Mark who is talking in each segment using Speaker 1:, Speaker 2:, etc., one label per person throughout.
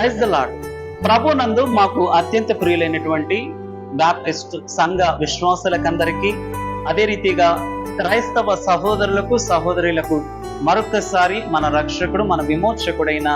Speaker 1: Praise the lord ప్రభు నందు మాకు అత్యంత ప్రియులైనటువంటి బ్యాప్టిస్ట్ సంఘ విశ్వాసులకందరికీ అదే రీతిగా క్రైస్తవ సహోదరులకు సహోదరులకు మరొకసారి మన రక్షకుడు మన విమోచకుడైన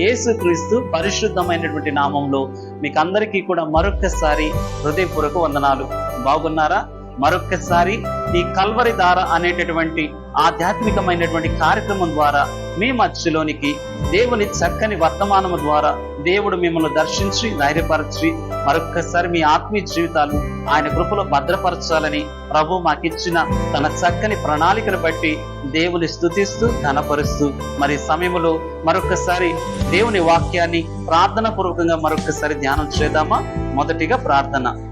Speaker 1: యేసుక్రీస్తు పరిశుద్ధమైనటువంటి నామంలో మీకు అందరికీ కూడా మరొక్కసారి హృదయపూర్వక వందనాలు. బాగున్నారా? మరొక్కసారి ఈ కల్వరి దార అనేటటువంటి ఆధ్యాత్మికమైనటువంటి కార్యక్రమం ద్వారా మీ మధ్యలోనికి దేవుని చక్కని వర్తమానము ద్వారా దేవుడు మిమ్మల్ని దర్శించి ధైర్యపరచి మరొక్కసారి మీ ఆత్మీయ జీవితాలు ఆయన కృపలో భద్రపరచాలని ప్రభు మాకిచ్చిన తన చక్కని ప్రణాళికను బట్టి దేవుని స్థుతిస్తూ ఘనపరుస్తూ మరి సమయంలో మరొకసారి దేవుని వాక్యాన్ని ప్రార్థన పూర్వకంగా మరొకసారి ధ్యానం చేద్దామా? మొదటిగా ప్రార్థన.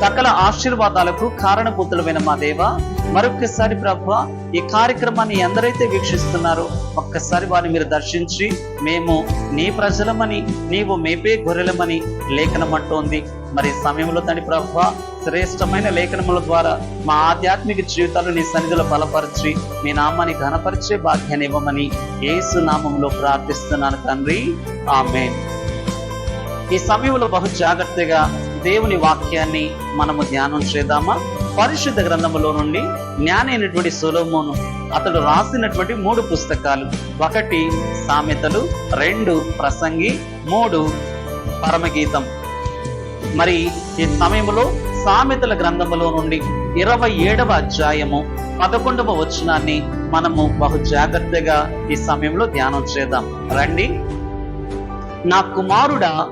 Speaker 1: సకల ఆశీర్వాదాలకు కారణభూతులమైన మా దేవ మరొక్కసారి ప్రభు ఈ కార్యక్రమాన్ని ఎందరైతే వీక్షిస్తున్నారో ఒక్కసారి వారిని మీరు దర్శించి మేము నీ ప్రజలమని నీవు మేపే గొర్రెలమని లేఖనం అంటోంది. మరి సమయంలో తండ్రి ప్రభు శ్రేష్టమైన లేఖనముల ద్వారా మా ఆధ్యాత్మిక జీవితాలు నీ సన్నిధిలో బలపరిచి మీ నామాన్ని ఘనపరిచే భాగ్యాన్ని ఇవ్వమని యేసు నామంలో ప్రార్థిస్తున్నాను తండ్రి. ఆమె ఈ సమయంలో బహు జాగ్రత్తగా దేవుని వాక్యాన్ని మనము ధ్యానం చేద్దామా? పరిశుద్ధ గ్రంథములో నుండి జ్ఞానైనటువంటి సులోమోను అతడు రాసినటువంటి మూడు పుస్తకాలు. ఒకటి సామెతలు రెండు ప్రసంగి మూడు పరమగీతం. మరి ఈ సమయంలో సామెతల గ్రంథములో నుండి ఇరవై ఏడవ అధ్యాయము పదకొండవ వచనాన్ని మనము బహు జాగ్రత్తగా ఈ సమయంలో ధ్యానం చేద్దాం. రండి. నా కుమారుడా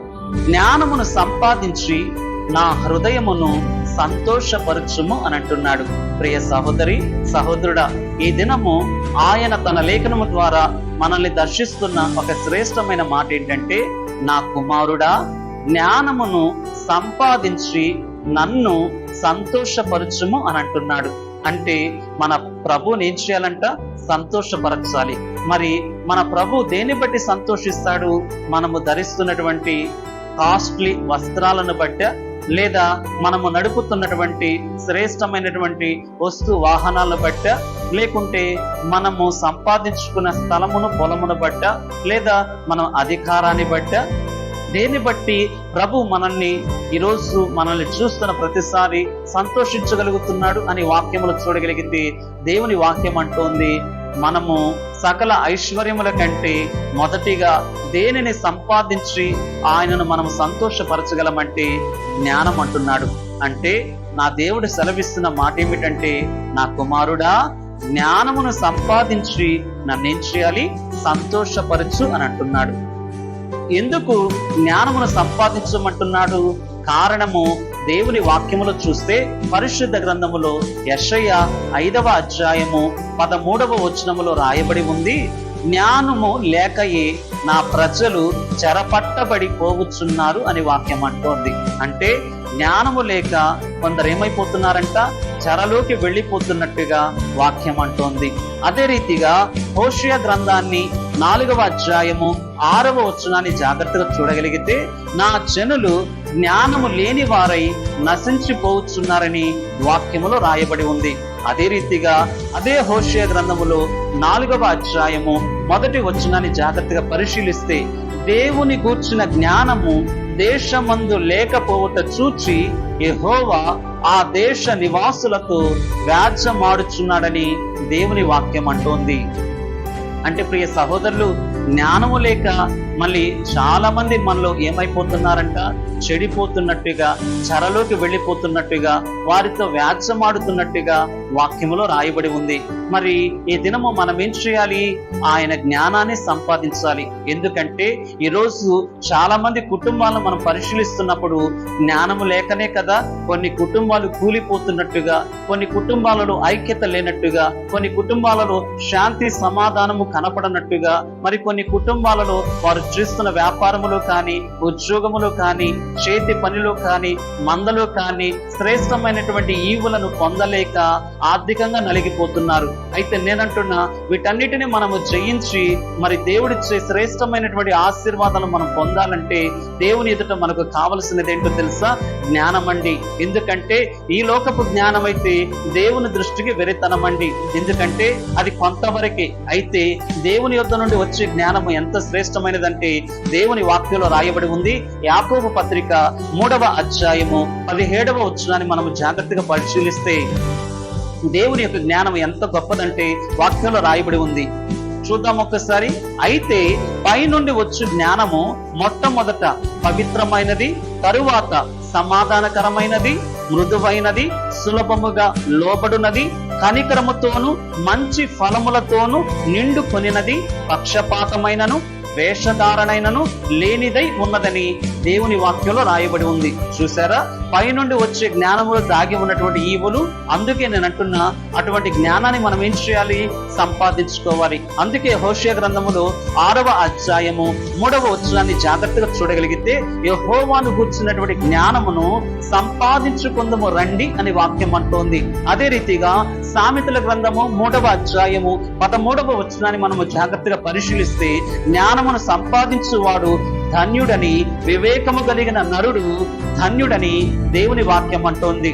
Speaker 1: జ్ఞానమును సంపాదించి నా హృదయమును సంతోషపరచుము అని అంటున్నాడు ప్రియ సహోదరి సహోదరుడా ఈ దినము ఆయన తన లేఖనము ద్వారా మనల్ని దర్శిస్తున్న ఒక శ్రేష్టమైన మాట ఏంటంటే నా కుమారుడా జ్ఞానమును సంపాదించి నన్ను సంతోషపరచుము అని అంటున్నాడు అంటే మన ప్రభుని ఏం చేయాలంట? సంతోషపరచాలి. మరి మన ప్రభు దేని బట్టి సంతోషిస్తాడు? మనము ధరిస్తున్నటువంటి కాస్ట్లీ వస్త్రాలను బట్ట లేదా మనము నడుపుతున్నటువంటి శ్రేష్టమైనటువంటి వస్తు వాహనాలను బట్ట లేకుంటే మనము సంపాదించుకున్న స్థలమును పొలమును బట్ట లేదా మనం అధికారాన్ని బట్ట దేన్ని బట్టి ప్రభు మనల్ని ఈరోజు మనల్ని చూస్తున్న ప్రతిసారి సంతోషించగలుగుతున్నాడు అని వాక్యములు చూడగలిగితే దేవుని వాక్యం అంటోంది. మనము సకల ఐశ్వర్యముల కంటే మొదటిగా దేనిని సంపాదించి ఆయనను మనం సంతోషపరచగలమంటే జ్ఞానం అంటున్నాడు. అంటే నా దేవుడు సెలవిస్తున్న మాట ఏమిటంటే నా కుమారుడా జ్ఞానమును సంపాదించి నన్నేం చేయాలి? సంతోషపరచు అని అంటున్నాడు. ఎందుకు జ్ఞానమును సంపాదించమంటున్నాడు? కారణము దేవుని వాక్యములో చూస్తే పరిశుద్ధ గ్రంథములో యషయ ఐదవ అధ్యాయము పదమూడవ వచనములో రాయబడి ఉంది. జ్ఞానము లేకయే నా ప్రజలు చెరపట్టబడి పోవచ్చున్నారు అని వాక్యం అంటోంది. అంటే జ్ఞానము లేక కొందరు ఏమైపోతున్నారంట చెరలోకి వెళ్ళిపోతున్నట్టుగా వాక్యం అంటోంది. అదే రీతిగా హోషయ గ్రంథాన్ని నాలుగవ అధ్యాయము ఆరవ వచనాన్ని జాగ్రత్తగా చూడగలిగితే నా జనులు జ్ఞానము లేని వారై నశించిపోవచ్చున్నారని వాక్యములో రాయబడి ఉంది. అదే రీతిగా అదే హోషయ గ్రంథములో నాలుగవ అధ్యాయము మొదటి వచనాన్ని జాగ్రత్తగా పరిశీలిస్తే దేవుని గూర్చిన జ్ఞానము దేశమందు లేకపోవట చూచి యహోవా ఆ దేశ నివాసులతో వ్యాజ్యమాడుచున్నాడని దేవుని వాక్యం అంటోంది. అంటే ప్రియ సహోదరులు జ్ఞానము లేక మళ్ళీ చాలా మంది మనలో ఏమైపోతున్నారంట? చెడిపోతున్నట్టుగా చెరలోకి వెళ్ళిపోతున్నట్టుగా వారితో వ్యాజ్యమాడుతున్నట్టుగా వాక్యములో రాయబడి ఉంది. మరి ఈ దినము మనం ఏం చేయాలి? ఆయన జ్ఞానాన్ని సంపాదించాలి. ఎందుకంటే ఈరోజు చాలా మంది కుటుంబాలను మనం పరిశీలిస్తున్నప్పుడు జ్ఞానము లేకనే కదా కొన్ని కుటుంబాలు కూలిపోతున్నట్టుగా కొన్ని కుటుంబాలలో ఐక్యత లేనట్టుగా కొన్ని కుటుంబాలలో శాంతి సమాధానము కనపడనట్టుగా మరి కొన్ని కుటుంబాలలో వారు చేస్తున్న వ్యాపారములో కానీ ఉద్యోగములో కానీ చేతి పనిలో కానీ మందలో కానీ శ్రేష్టమైనటువంటి ఈవులను పొందలేక ఆర్థికంగా నలిగిపోతున్నారు. అయితే నేనంటున్నా వీటన్నిటిని మనము జయించి మరి దేవుడిచ్చే శ్రేష్టమైనటువంటి ఆశీర్వాదాలు మనం పొందాలంటే దేవుని ఎదుట మనకు కావలసినది ఏంటో తెలుసా? జ్ఞానం అండి ఎందుకంటే ఈ లోకపు జ్ఞానం అయితే దేవుని దృష్టికి వెరితనం అండి ఎందుకంటే అది కొంతవరకే. అయితే దేవుని యొద్ద నుండి వచ్చే జ్ఞానము ఎంత శ్రేష్టమైనదంటే ఉంటుందంటే దేవుని వాక్యంలో రాయబడి ఉంది. యాకోబు పత్రిక మూడవ అధ్యాయము పదిహేడవ వచ్చినాన్ని మనము జాగ్రత్తగా పరిశీలిస్తే దేవుని యొక్క జ్ఞానం ఎంత గొప్పదంటే వాక్యంలో రాయబడి ఉంది. చూద్దాం ఒక్కసారి. అయితే పైనుండి వచ్చు జ్ఞానము మొట్టమొదట పవిత్రమైనది తరువాత సమాధానకరమైనది మృదువైనది సులభముగా లోబడునది కనికరముతోను మంచి ఫలములతోను నిండు కొనినది పక్షపాతమైనను వేషధారణైనను లేనిదై ఉన్నదని దేవుని వాక్యంలో రాయబడి ఉంది. చూసారా పైనుండి వచ్చే జ్ఞానములు దాగి ఉన్నటువంటి ఈవులు అందుకే నేను అంటున్నా అటువంటి జ్ఞానాన్ని మనం ఏం చేయాలి? సంపాదించుకోవాలి. అందుకే హోషయ గ్రంథములో ఆరవ అధ్యాయము మూడవ వచనాన్ని జాగ్రత్తగా చూడగలిగితే యహోవాను కూర్చున్నటువంటి జ్ఞానమును సంపాదించుకుందము రండి అని వాక్యం అంటోంది. అదే రీతిగా సామెతల గ్రంథము మూడవ అధ్యాయము పదమూడవ వచనాన్ని మనము జాగ్రత్తగా పరిశీలిస్తే జ్ఞానమును సంపాదించువాడు ధన్యుడని వివేకము కలిగిన నరుడు ధన్యుడని దేవుని వాక్యం అంటోంది.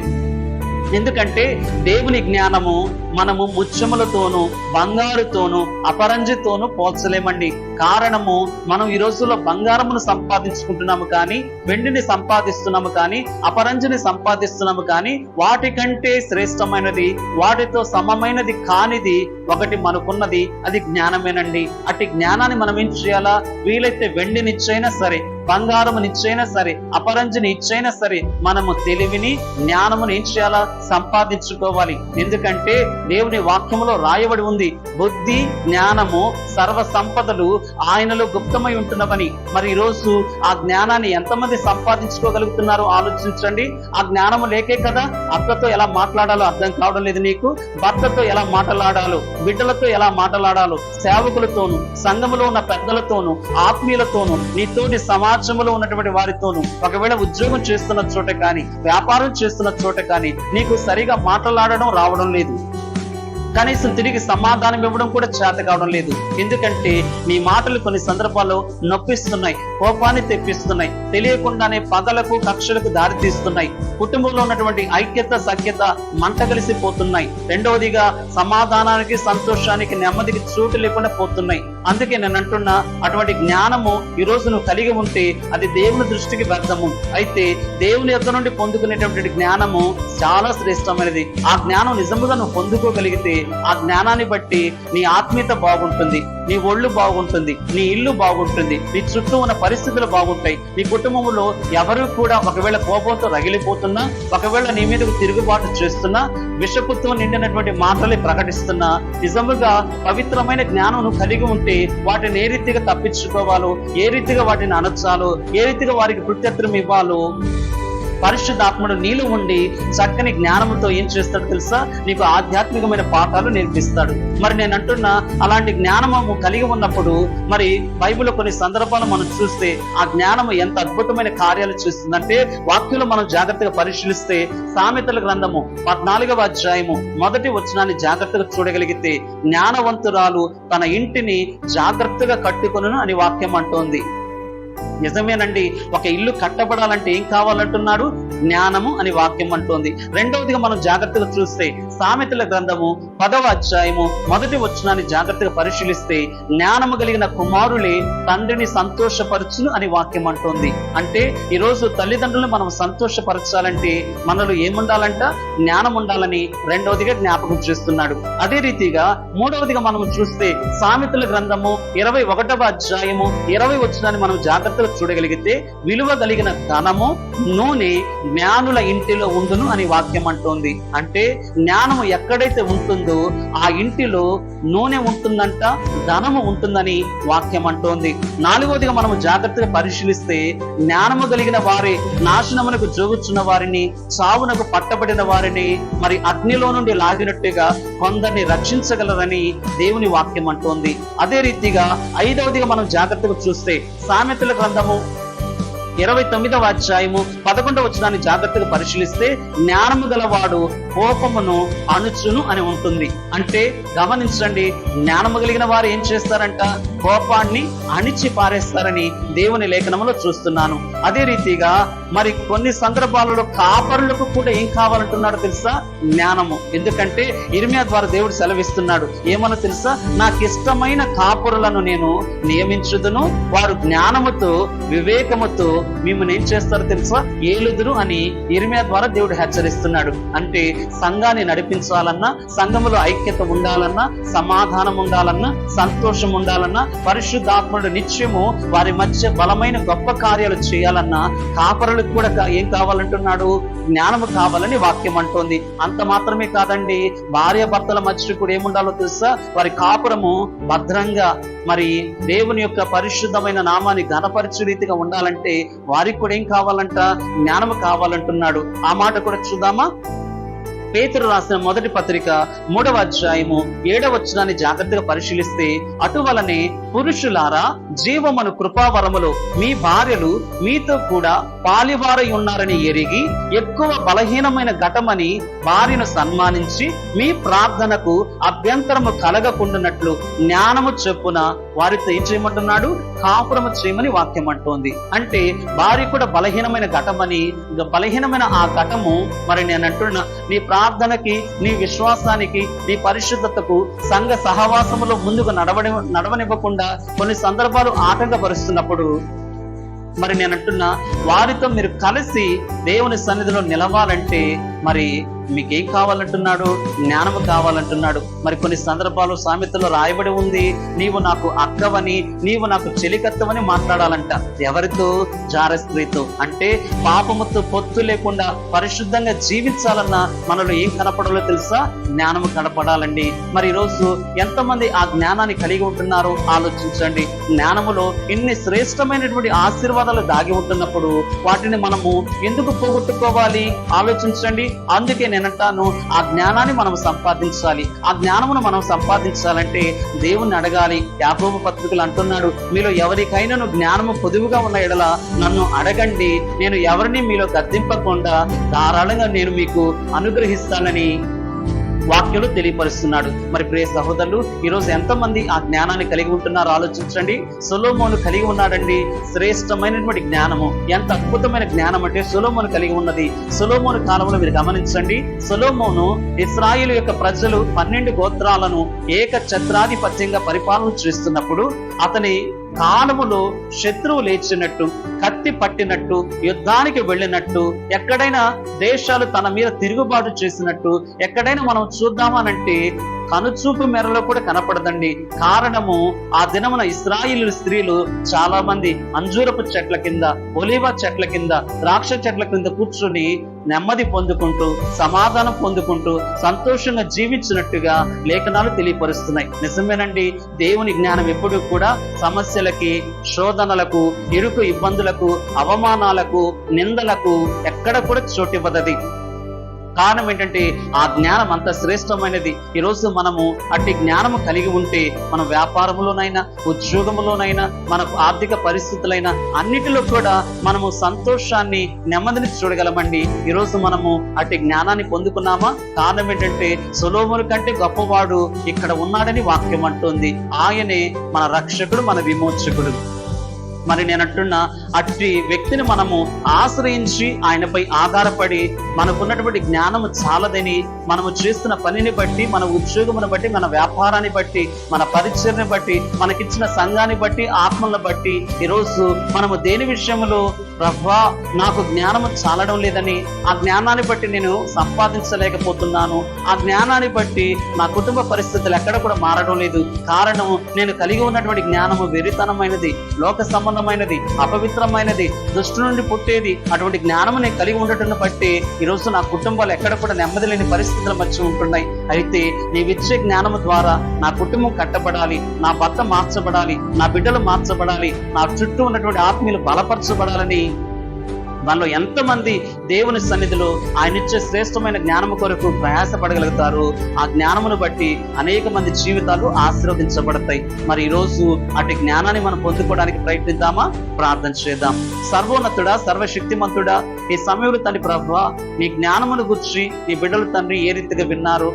Speaker 1: ఎందుకంటే దేవుని జ్ఞానము మనము ముత్యములతోనూ బంగారుతోనూ అపరంజితోనూ పోల్చలేమండి. కారణము మనం ఈ రోజుల్లో బంగారమును సంపాదించుకుంటున్నాము కానీ వెండిని సంపాదిస్తున్నాము కానీ అపరంజిని సంపాదిస్తున్నాము కానీ వాటికంటే శ్రేష్టమైనది వాటితో సమమైనది కానిది ఒకటి మనకున్నది అది జ్ఞానమేనండి. అట్టి జ్ఞానాన్ని మనం ఏం చేయాలా? వీలైతే వెండినిచ్చైనా సరే బంగారమునిచ్చైనా సరే అపరంజిని ఇచ్చైనా సరే మనము తెలివిని జ్ఞానమును ఏం చేయాలా? సంపాదించుకోవాలి. ఎందుకంటే దేవుని వాక్యములో రాయబడి ఉంది బుద్ధి జ్ఞానము సర్వ సంపదలు ఆయనలో గుప్తమై ఉంటున్నవని. మరి ఈరోజు రోజు ఆ జ్ఞానాన్ని ఎంతమంది సంపాదించుకోగలుగుతున్నారో ఆలోచించండి. ఆ జ్ఞానము లేకే కదా? అక్కతో ఎలా మాట్లాడాలో అర్థం కావడం లేదు నీకు. భర్తతో ఎలా మాట్లాడాలో బిడ్డలతో ఎలా మాట్లాడాలో సేవకులతోను సంఘములో ఉన్న పెద్దలతోను ఆత్మీయులతోను నీతోటి సమాజంలో ఉన్నటువంటి వారితోను ఒకవేళ ఉద్యోగం చేస్తున్న చోట కానీ వ్యాపారం చేస్తున్న చోట కానీ నీకు సరిగా మాట్లాడడం రావడం లేదు. కనీసం తిరిగి సమాధానం ఇవ్వడం కూడా చేత కావడం లేదు. ఎందుకంటే నీ మాటలు కొన్ని సందర్భాల్లో నొప్పిస్తున్నాయి కోపాన్ని తెప్పిస్తున్నాయి తెలియకుండానే పగలకు కక్షలకు దారి తీస్తున్నాయి. కుటుంబంలో ఉన్నటువంటి ఐక్యత సఖ్యత మంట కలిసిపోతున్నాయి. రెండవదిగా సమాధానానికి సంతోషానికి నెమ్మదికి చోటు లేకుండా పోతున్నాయి. అందుకే నేను అంటున్నా అటువంటి జ్ఞానము ఈ రోజు నువ్వు కలిగి ఉంటే అది దేవుని దృష్టికి వ్యర్థము. అయితే దేవుని యొక్క నుండి పొందుకునేటటువంటి జ్ఞానము చాలా శ్రేష్టమైనది. ఆ జ్ఞానం నిజముగా నువ్వు పొందుకోగలిగితే ఆ జ్ఞానాన్ని బట్టి నీ ఆత్మీయత బాగుంటుంది నీ ఒళ్ళు బాగుంటుంది నీ ఇల్లు బాగుంటుంది నీ చుట్టూ ఉన్న పరిస్థితులు బాగుంటాయి. నీ కుటుంబంలో ఎవరు కూడా ఒకవేళ కోపంతో రగిలిపోతున్నా ఒకవేళ నీ మీదకు తిరుగుబాటు చేస్తున్నా విషపుత్వం నిండినటువంటి మాటలే ప్రకటిస్తున్నా నిజముగా పవిత్రమైన జ్ఞానం నువ్వు కలిగి ఉంటే వాటిని ఏ రీతిగా తప్పించుకోవాలో ఏ రీతిగా వాటిని అనొచ్చాలో ఏ రీతిగా వారికి ప్రత్యర్థం ఇవ్వాలో పరిశుద్ధాత్ముడు నీళ్ళు ఉండి చక్కని జ్ఞానంతో ఏం చేస్తాడు తెలుసా? నీకు ఆధ్యాత్మికమైన పాఠాలు నేర్పిస్తాడు. మరి నేను అంటున్నా అలాంటి జ్ఞానము కలిగి ఉన్నప్పుడు మరి బైబిల్ కొన్ని సందర్భాలు మనం చూస్తే ఆ జ్ఞానము ఎంత అద్భుతమైన కార్యాలు చేస్తుందంటే వాక్యంలో మనం జాగ్రత్తగా పరిశీలిస్తే సామెతల గ్రంథము పద్నాలుగవ అధ్యాయము మొదటి వచనాన్ని జాగ్రత్తగా చూడగలిగితే జ్ఞానవంతురాలు తన ఇంటిని జాగ్రత్తగా కట్టుకొను అని వాక్యం అంటోంది. నిజమేనండి ఒక ఇల్లు కట్టబడాలంటే ఏం కావాలంటున్నాడు? జ్ఞానము అని వాక్యం అంటోంది. రెండవదిగా మనం జాగ్రత్తగా చూస్తే సామెతల గ్రంథము పదవ అధ్యాయము మొదటి వచనాన్ని జాగ్రత్తగా పరిశీలిస్తే జ్ఞానము కలిగిన కుమారులే తండ్రిని సంతోషపరచును అని వాక్యం అంటోంది. అంటే ఈ రోజు తల్లిదండ్రులను మనం సంతోషపరచాలంటే మనలో ఏముండాలంట? జ్ఞానం ఉండాలని రెండవదిగా జ్ఞాపకం చేస్తున్నాడు. అదే రీతిగా మూడవదిగా మనం చూస్తే సామెతల గ్రంథము ఇరవై ఒకటవ అధ్యాయము ఇరవై వచనాన్ని మనం జాగ్రత్తగా చూడగలిగితే విలువ కలిగిన ధనము నూనె జ్ఞానుల ఇంటిలో ఉండును అని వాక్యం అంటోంది. అంటే జ్ఞానము ఎక్కడైతే ఉంటుందో ఆ ఇంటిలో నూనె ఉంటుందంట ధనము ఉంటుందని వాక్యం అంటోంది. నాలుగవదిగా మనము జాగ్రత్తగా పరిశీలిస్తే జ్ఞానము కలిగిన వారి నాశనమునకు జోగుచున్న వారిని చావునకు పట్టబడిన వారిని మరి అగ్నిలో నుండి లాగినట్టుగా కొందరిని రక్షించగలరని దేవుని వాక్యం అంటోంది. అదే రీతిగా ఐదవదిగా మనం జాగ్రత్తగా చూస్తే సామెతల గ్రంథము. ఇరవై తొమ్మిదవ అధ్యాయము పదకొండవ వచనాన్ని జాగ్రత్తగా పరిశీలిస్తే జ్ఞానము గలవాడు కోపమును అణుచును అని ఉంటుంది. అంటే గమనించండి జ్ఞానము కలిగిన వారు ఏం చేస్తారంట? కోపాన్ని అణిచి పారేస్తారని దేవుని లేఖనంలో చూస్తున్నాను. అదే రీతిగా మరి కొన్ని సందర్భాలలో కాపరులకు కూడా ఏం కావాలంటున్నాడో తెలుసా? జ్ఞానము. ఎందుకంటే ఇర్మియా ద్వారా దేవుడు సెలవిస్తున్నాడు. ఏమన్నా తెలుసా? నాకు ఇష్టమైన కాపురులను నేను నియమించుదును వారు జ్ఞానముతో వివేకముతో మిమ్మల్ని ఏం చేస్తారో తెలుసా? ఏలుదురు అని ఇర్మియా ద్వారా దేవుడు హెచ్చరిస్తున్నాడు. అంటే సంఘాన్ని నడిపించాలన్నా సంఘములో ఐక్యత ఉండాలన్నా సమాధానం ఉండాలన్నా సంతోషం ఉండాలన్నా పరిశుద్ధాత్ముడు నిత్యము వారి మధ్య బలమైన గొప్ప కార్యాలు చేయాలన్నా కాపరులకు కూడా ఏం కావాలంటున్నాడు? జ్ఞానము కావాలని వాక్యం అంటోంది. అంత మాత్రమే కాదండి. భార్య భర్తల మధ్య కూడా ఏముండాలో తెలుసా? వారి కాపురము భద్రంగా మరి దేవుని యొక్క పరిశుద్ధమైన నామాన్ని ఘనపరిచే రీతిగా ఉండాలంటే వారికి కూడా ఏం కావాలంట? జ్ఞానము కావాలంటున్నాడు. ఆ మాట కూడా చూద్దామా? పేతురు రాసిన మొదటి పత్రిక మూడవ అధ్యాయము ఏడవ వచనాన్ని జాగ్రత్తగా పరిశీలిస్తే అటువలనే పురుషులారా జీవమను కృపావరములో మీ భార్యలు మీతో కూడా పాలివారై ఉన్నారని ఎరిగి ఎక్కువ బలహీనమైన ఘటమని భార్యను సన్మానించి మీ ప్రార్థనకు అభ్యంతరము కలగకుండానట్లు జ్ఞానము చెప్పున వారితో ఏం చేయమంటున్నాడు? కాపురము చేయమని వాక్యం అంటోంది. అంటే భార్య కూడా బలహీనమైన ఘటమని బలహీనమైన ఆ ఘటము మరి నేను అంటున్నా నీ ప్రార్థనకి నీ విశ్వాసానికి నీ పరిశుద్ధతకు సంఘ సహవాసములో ముందుకు నడవని నడవనివ్వకుండా కొన్ని సందర్భాలు ఆటంకపరుస్తున్నప్పుడు మరి నేను అంటున్నా వారితో మీరు కలిసి దేవుని సన్నిధిలో నిలవాలంటే మరి మీకేం కావాలంటున్నాడు? జ్ఞానము కావాలంటున్నాడు. మరి కొన్ని సందర్భాలు సామెతలో రాయబడి ఉంది. నీవు నాకు అక్కవని నీవు నాకు చెలికత్తవని మాట్లాడాలంట. ఎవరితో? జార స్త్రీతో అంటే పాపముతో పొత్తు లేకుండా పరిశుద్ధంగా జీవించాలన్న మనలో ఏం కనపడాలో తెలుసా? జ్ఞానము కనపడాలండి. మరి ఈరోజు ఎంతమంది ఆ జ్ఞానాన్ని కలిగి ఉంటున్నారో ఆలోచించండి. జ్ఞానములో ఇన్ని శ్రేష్టమైనటువంటి ఆశీర్వాదాలు దాగి ఉంటున్నప్పుడు వాటిని మనము ఎందుకు పోగొట్టుకోవాలి? ఆలోచించండి. అందుకే నేనంటాను? ఆ జ్ఞానాన్ని మనం సంపాదించాలి. ఆ జ్ఞానమును మనం సంపాదించాలంటే దేవుణ్ణి అడగాలి. యాకోబు పత్రికలు అంటున్నాడు మీలో ఎవరికైనాను జ్ఞానము పొదువుగా ఉన్న ఎడల నన్ను అడగండి. నేను ఎవరిని మీలో గద్దింపకుండా ధారాళంగా నేను మీకు అనుగ్రహిస్తానని వాక్యలు తెలియపరుస్తున్నాడు. మరి ప్రియ సహోదరులు ఈరోజు ఎంతమంది ఆ జ్ఞానాన్ని కలిగి ఉంటున్నారో ఆలోచించండి. సొలోమోను కలిగి ఉన్నాడండి. శ్రేష్టమైనటువంటి జ్ఞానము. ఎంత అద్భుతమైన జ్ఞానం అంటే సొలోమోను కలిగి ఉన్నది. సొలోమోను కాలంలో మీరు గమనించండి. సొలోమోను ఇస్రాయిల్ యొక్క ప్రజలు పన్నెండు గోత్రాలను ఏక ఛత్రాధిపత్యంగా పరిపాలన చేస్తున్నప్పుడు అతని కాలములో శత్రువు లేచినట్టు కత్తి పట్టినట్టు యుద్ధానికి వెళ్ళినట్టు ఎక్కడైనా దేశాలు తన మీద తిరుగుబాటు చేసినట్టు ఎక్కడైనా మనం చూద్దామనంటే కనుచూపు మేరలో కూడా కనపడదండి. కారణము ఆ దినమున ఇస్రాయిలు స్త్రీలు చాలా మంది అంజూరపు చెట్ల కింద ఒలివ చెట్ల కింద ద్రాక్ష చెట్ల కింద కూర్చుని నెమ్మది పొందుకుంటూ సమాధానం పొందుకుంటూ సంతోషంగా జీవించినట్టుగా లేఖనాలు తెలియపరుస్తున్నాయి. నిజమేనండి దేవుని జ్ఞానం ఎప్పుడు కూడా సమస్యలకి శోధనలకు ఇరుకు ఇబ్బందులకు అవమానాలకు నిందలకు ఎక్కడ కూడా చోటివ్వదది కారణం ఏంటంటే ఆ జ్ఞానం అంత శ్రేష్టమైనది. ఈరోజు మనము అట్టి జ్ఞానము కలిగి ఉంటే మన వ్యాపారంలోనైనా ఉద్యోగంలోనైనా మన ఆర్థిక పరిస్థితులైనా అన్నిటిలో కూడా మనము సంతోషాన్ని నెమ్మదిని చూడగలమండి. ఈరోజు మనము అట్టి జ్ఞానాన్ని పొందుకున్నామా? కారణం ఏంటంటే సులోముల కంటే గొప్పవాడు ఇక్కడ ఉన్నాడని వాక్యం అంటుంది. ఆయనే మన రక్షకుడు మన విమోచకుడు. మరి నేను అంటున్నా అట్టి వ్యక్తిని మనము ఆశ్రయించి ఆయనపై ఆధారపడి మనకున్నటువంటి జ్ఞానము చాలదని మనము చేస్తున్న పనిని బట్టి మన ఉద్యోగమును బట్టి మన వ్యాపారాన్ని బట్టి మన పరిచయని బట్టి మనకిచ్చిన సంఘాన్ని బట్టి ఆత్మలను బట్టి ఈరోజు మనము దేని విషయంలో ప్రభా నాకు జ్ఞానము చాలడం లేదని ఆ జ్ఞానాన్ని బట్టి నేను సంపాదించలేకపోతున్నాను ఆ జ్ఞానాన్ని బట్టి నా కుటుంబ పరిస్థితులు ఎక్కడ కూడా మారడం లేదు. కారణం నేను కలిగి ఉన్నటువంటి జ్ఞానము వెరితనమైనది లోక సంబంధమైనది అపవిత్ర అపవిత్రమైనది దృష్టి నుండి పుట్టేది అటువంటి జ్ఞానం నేను కలిగి ఉండటం బట్టి ఈరోజు నా కుటుంబాలు ఎక్కడ కూడా నెమ్మది లేని పరిస్థితుల మధ్య ఉంటున్నాయి. అయితే నీవిచ్చే జ్ఞానము ద్వారా నా కుటుంబం కట్టబడాలి నా భర్త మార్చబడాలి నా బిడ్డలు మార్చబడాలి నా చుట్టూ ఉన్నటువంటి ఆత్మీయులు బలపరచబడాలని మనలో ఎంతమంది దేవుని సన్నిధిలో ఆయన ఇచ్చే శ్రేష్టమైన జ్ఞానము కొరకు ప్రయాసపడగలుగుతారు? ఆ జ్ఞానమును బట్టి అనేక మంది జీవితాలు ఆశీర్వదించబడతాయి. మరి ఈరోజు రోజు అటు జ్ఞానాన్ని మనం పొందుకోవడానికి ప్రయత్నిద్దామా? ప్రార్థన చేద్దాం. సర్వోన్నతుడా సర్వశక్తిమంతుడా ఈ సమయంలో తండ్రి ప్రభు నీ జ్ఞానమును గుర్చి నీ బిడ్డలు తండ్రి ఏ రీతిగా విన్నారు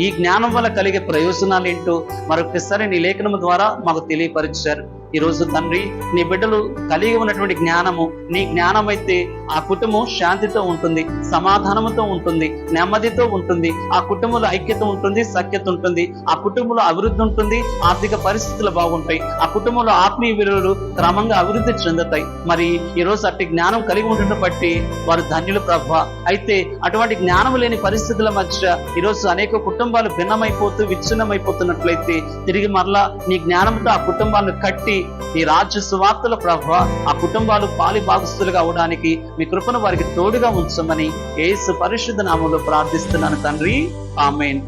Speaker 1: ఈ జ్ఞానం వల్ల కలిగే ప్రయోజనాలు ఏంటో మరొకసారి నీ లేఖనం ద్వారా మాకు తెలియపరిచారు. ఈరోజు తండ్రి నీ బిడ్డలు కలిగి ఉన్నటువంటి జ్ఞానము నీ జ్ఞానం అయితే ఆ కుటుంబం శాంతితో ఉంటుంది సమాధానంతో ఉంటుంది నెమ్మదితో ఉంటుంది ఆ కుటుంబంలో ఐక్యత ఉంటుంది సఖ్యత ఉంటుంది ఆ కుటుంబంలో అభివృద్ధి ఉంటుంది ఆర్థిక పరిస్థితులు బాగుంటాయి ఆ కుటుంబంలో ఆత్మీయ విలువలు క్రమంగా అభివృద్ధి చెందుతాయి. మరి ఈరోజు అట్టి జ్ఞానం కలిగి ఉండటం బట్టి వారు ధన్యులు ప్రభ. అయితే అటువంటి జ్ఞానం లేని పరిస్థితుల మధ్య ఈరోజు అనేక కుటుంబాలు భిన్నమైపోతూ విచ్ఛిన్నమైపోతున్నట్లయితే తిరిగి మరలా నీ జ్ఞానంతో ఆ కుటుంబాలను కట్టి నీ రాజ్య సువార్తల ప్రభ ఆ కుటుంబాలు పాలి భాగస్తులుగా అవడానికి మీ కృపను వారికి తోడుగా ఉంచమని ఏసు పరిశుద్ధ నామంలో ప్రార్థిస్తున్నాను తండ్రి. ఆమెన్.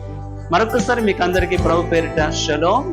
Speaker 1: మరొకసారి మీకు అందరికీ ప్రభు పేరిట షలో.